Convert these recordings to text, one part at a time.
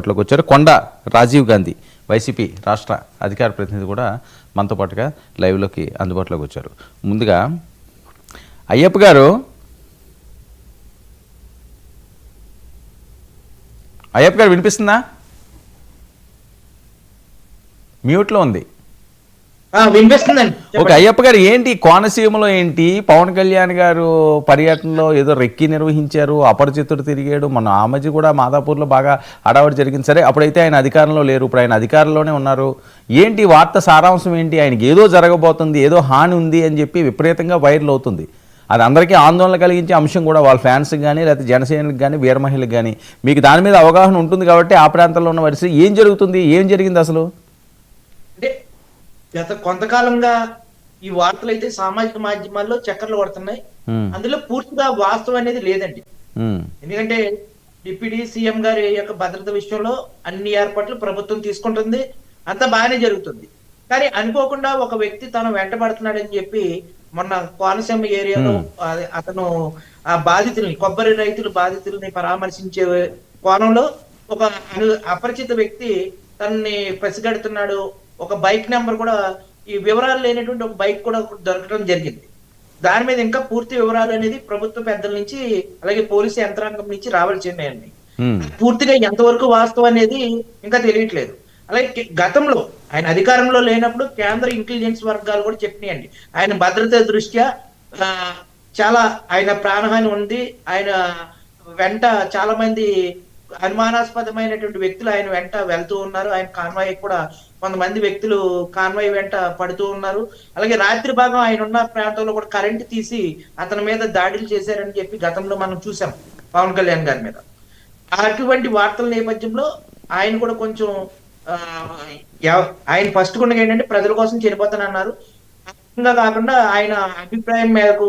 అందుబాటులోకి వచ్చారు కొండ రాజీవ్ గాంధీ వైసీపీ రాష్ట్ర అధికార ప్రతినిధి కూడా మనతో పాటుగా లైవ్లోకి అందుబాటులోకి వచ్చారు ముందుగా అయ్యప్ప గారు అయ్యప్ప గారు వినిపిస్తుందా? మ్యూట్లో ఉంది. ఒక అయ్యప్ప గారు ఏంటి కోనసీమలో ఏంటి? పవన్ కళ్యాణ్ గారు పర్యటనలో ఏదో రెక్కి నిర్వహించారు అపరిచితుడు తిరిగాడు మన ఆ కూడా మాదాపూర్లో బాగా అడవాడు జరిగింది. సరే అప్పుడైతే ఆయన అధికారంలో లేరు ఇప్పుడు ఆయన అధికారంలోనే ఉన్నారు. ఏంటి వార్త సారాంశం ఏంటి? ఆయనకి ఏదో జరగబోతుంది ఏదో హాని ఉంది అని చెప్పి విపరీతంగా వైరల్ అవుతుంది. అది అందరికీ ఆందోళన కలిగించే అంశం కూడా వాళ్ళ ఫ్యాన్స్కి కానీ లేకపోతే జనసేనకి కానీ వీరమహిళకి కానీ మీకు దాని మీద అవగాహన ఉంటుంది కాబట్టి ఆ ప్రాంతంలో ఉన్న వరిసి ఏం జరుగుతుంది? ఏం జరిగింది అసలు? గత కొంతకాలంగా ఈ వార్తలు అయితే సామాజిక మాధ్యమాల్లో చక్కర్లు కొడుతున్నాయి. అందులో పూర్తిగా వాస్తవం అనేది లేదండి. ఎందుకంటే డిప్యూటీ సీఎం గారి యొక్క భద్రత విషయంలో అన్ని ఏర్పాట్లు ప్రభుత్వం తీసుకుంటుంది. అంతా బాగానే జరుగుతుంది. కానీ అనుకోకుండా ఒక వ్యక్తి తను వెంటబడుతున్నాడని చెప్పి మొన్న కోనసీమ ఏరియాలో అతను ఆ బాధితుల్ని కొబ్బరి రైతుల బాధితుల్ని పరామర్శించే కోణంలో ఒక అపరిచిత వ్యక్తి తనని పసిగడుతున్నాడు ఒక బైక్ నెంబర్ కూడా ఈ వివరాలు లేనటువంటి ఒక బైక్ కూడా దొరకడం జరిగింది. దాని మీద ఇంకా పూర్తి వివరాలు అనేది ప్రభుత్వ పెద్దల నుంచి అలాగే పోలీసు యంత్రాంగం నుంచి రావాల్సి ఉన్నాయండి పూర్తిగా ఎంతవరకు వాస్తవం అనేది ఇంకా తెలియట్లేదు. అలాగే గతంలో ఆయన అధికారంలో లేనప్పుడు కేంద్ర ఇంటెలిజెన్స్ వర్గాలు కూడా చెప్పినాయండి. ఆయన భద్రత దృష్ట్యా చాలా ఆయన ప్రాణహాని ఉంది. ఆయన వెంట చాలా మంది అనుమానాస్పదమైనటువంటి వ్యక్తులు ఆయన వెంట వెళ్తూ ఉన్నారు. ఆయన కాన్వాయ్ కూడా కొంతమంది వ్యక్తులు కాన్వాయ్ వెంట పడుతూ ఉన్నారు. అలాగే రాత్రి భాగం ఆయన ఉన్న ప్రాంతంలో కూడా కరెంట్ తీసి అతని మీద దాడులు చేశారని చెప్పి గతంలో మనం చూసాం పవన్ కళ్యాణ్ గారి మీద. అటువంటి వార్తల నేపథ్యంలో ఆయన కూడా కొంచెం ఆ, ఆయన ఫస్ట్ కూడా ఏంటంటే ప్రజల కోసం చనిపోతానన్నారు. కాకుండా ఆయన అభిప్రాయం మేరకు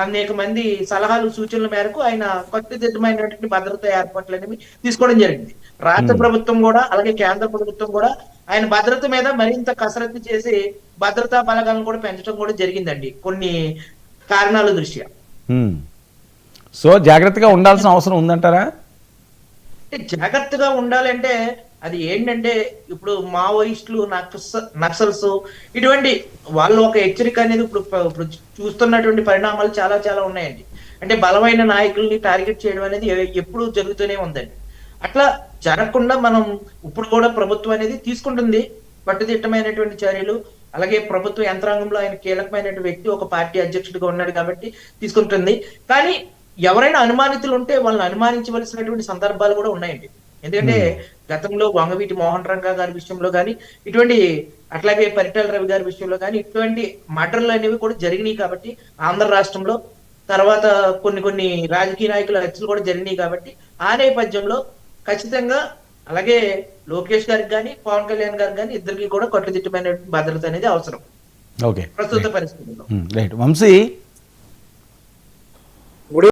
అనేక మంది సలహాలు సూచనల మేరకు ఆయన కట్టుదిట్టమైనటువంటి భద్రతా ఏర్పాట్లు అనేవి తీసుకోవడం జరిగింది. రాష్ట్ర ప్రభుత్వం కూడా అలాగే కేంద్ర ప్రభుత్వం కూడా ఆయన భద్రత మీద మరింత కసరత్తు చేసి భద్రతా బలగాలను కూడా పెంచడం కూడా జరిగిందండి కొన్ని కారణాల దృష్ట్యా. ఉమ్. సో జాగ్రత్తగా ఉండాల్సిన అవసరం ఉందంటారా? జాగ్రత్తగా ఉండాలంటే అది ఏంటంటే ఇప్పుడు మావోయిస్టులు నక్స నక్సల్స్ ఇటువంటి వాళ్ళు ఒక హెచ్చరిక అనేది ఇప్పుడు ఇప్పుడు చూస్తున్నటువంటి పరిణామాలు చాలా చాలా ఉన్నాయండి. అంటే బలమైన నాయకుల్ని టార్గెట్ చేయడం అనేది ఎప్పుడు ఎప్పుడూ జరుగుతూనే ఉందండి. అట్లా జరగకుండా మనం ఇప్పుడు కూడా ప్రభుత్వం అనేది తీసుకుంటుంది. పట్టుదిట్టమైనటువంటి చర్యలు అలాగే ప్రభుత్వ యంత్రాంగంలో ఆయన కీలకమైనటువంటి వ్యక్తి ఒక పార్టీ అధ్యక్షుడిగా ఉన్నాడు కాబట్టి తీసుకుంటుంది. కానీ ఎవరైనా అనుమానితులు ఉంటే వాళ్ళని అనుమానించవలసినటువంటి సందర్భాలు కూడా ఉన్నాయండి. ఎందుకంటే గతంలో వంగవీటి మోహన్ రంగా గారి విషయంలో కానీ ఇటువంటి అట్లాగే పరిటాల రవి గారి విషయంలో కానీ ఇటువంటి మర్డర్లు అనేవి కూడా జరిగినాయి కాబట్టి ఆంధ్ర రాష్ట్రంలో తర్వాత కొన్ని కొన్ని రాజకీయ నాయకుల హత్యలు కూడా జరిగినాయి కాబట్టి ఆ నేపథ్యంలో ఖచ్చితంగా అలాగే లోకేష్ గారికి కానీ పవన్ కళ్యాణ్ గారికి కానీ ఇద్దరికి కూడా కట్టుదిట్టమైన భద్రత అనేది అవసరం. ఓకే. ప్రస్తుత పరిస్థితుల్లో. రైట్ వంశీ